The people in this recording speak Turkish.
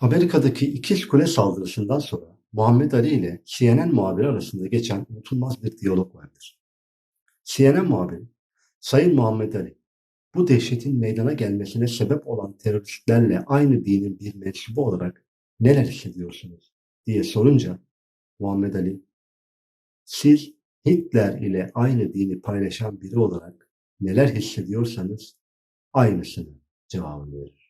Amerika'daki İkiz Kule saldırısından sonra Muhammed Ali ile CNN muhabiri arasında geçen unutulmaz bir diyalog vardır. CNN muhabiri, Sayın Muhammed Ali, bu dehşetin meydana gelmesine sebep olan teröristlerle aynı dinin bir mensubu olarak neler hissediyorsunuz diye sorunca Muhammed Ali, siz Hitler ile aynı dini paylaşan biri olarak neler hissediyorsanız aynısını cevabını verir.